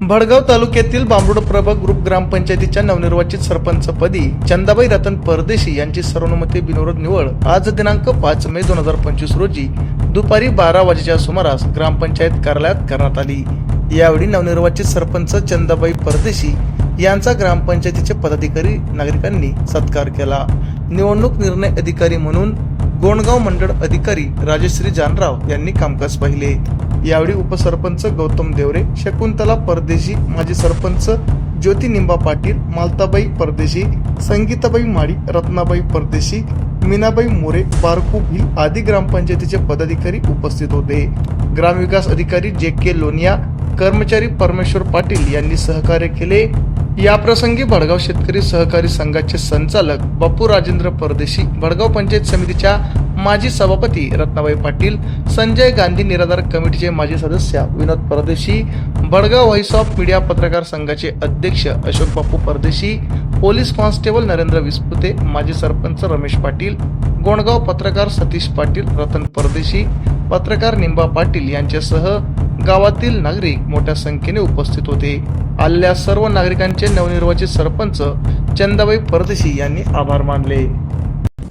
भडगाव तालुक्यातील बांबरुड प्रभाग ग्रुप ग्रामपंचायतीच्या नवनिर्वाचित सरपंचपदी चंदाबाई रतन परदेशी यांची सर्वानुमते बिनविरोध निवड आज दिनांक पाच मे दोन हजार पंचवीस रोजी दुपारी बारा वाजेच्या सुमारास ग्रामपंचायत कार्यालयात करण्यात आली. यावेळी नवनिर्वाचित सरपंच चंदाबाई परदेशी यांचा ग्रामपंचायतीचे पदाधिकारी नागरिकांनी सत्कार केला. निवडणूक निर्णय अधिकारी म्हणून गोंडगाव मंडळ अधिकारी राजश्री जानराव यांनी कामकाज पाहिले. यावेळी उपसरपंच गौतम देवरे शकुंतला परदेशी माजी सरपंच ज्योती निंबा पाटील मालताबाई परदेशी संगीताबाई माळी रत्नाबाई परदेशी मीनाबाई मोरे बारकू भिल आदी ग्रामपंचायतीचे पदाधिकारी उपस्थित होते. ग्रामविकास अधिकारी जे के लोनिया कर्मचारी परमेश्वर पाटील यांनी सहकार्य केले. याप्रसंगी भडगाव शेतकरी सहकारी संघाचे संचालक बापू राजेंद्र परदेशी भडगाव पंचायत समितीच्या माजी सभापती रत्नाबाई पाटील संजय गांधी निराधार कमिटीचे माजी सदस्य विनोद परदेशी बडगाव व्हॉइस ऑफ मीडिया पत्रकार संघाचे अध्यक्ष अशोक बापू परदेशी पोलीस कॉन्स्टेबल नरेंद्र विस्पुते माजी सरपंच रमेश पाटील गोंडगाव पत्रकार सतीश पाटील रतन परदेशी पत्रकार निंबा पाटील यांच्यासह गावातील नागरिक मोठ्या संख्येने उपस्थित होते. आलेल्या सर्व नागरिकांचे नवनिर्वाचित सरपंच चंदाबाई परदेशी यांनी आभार मानले.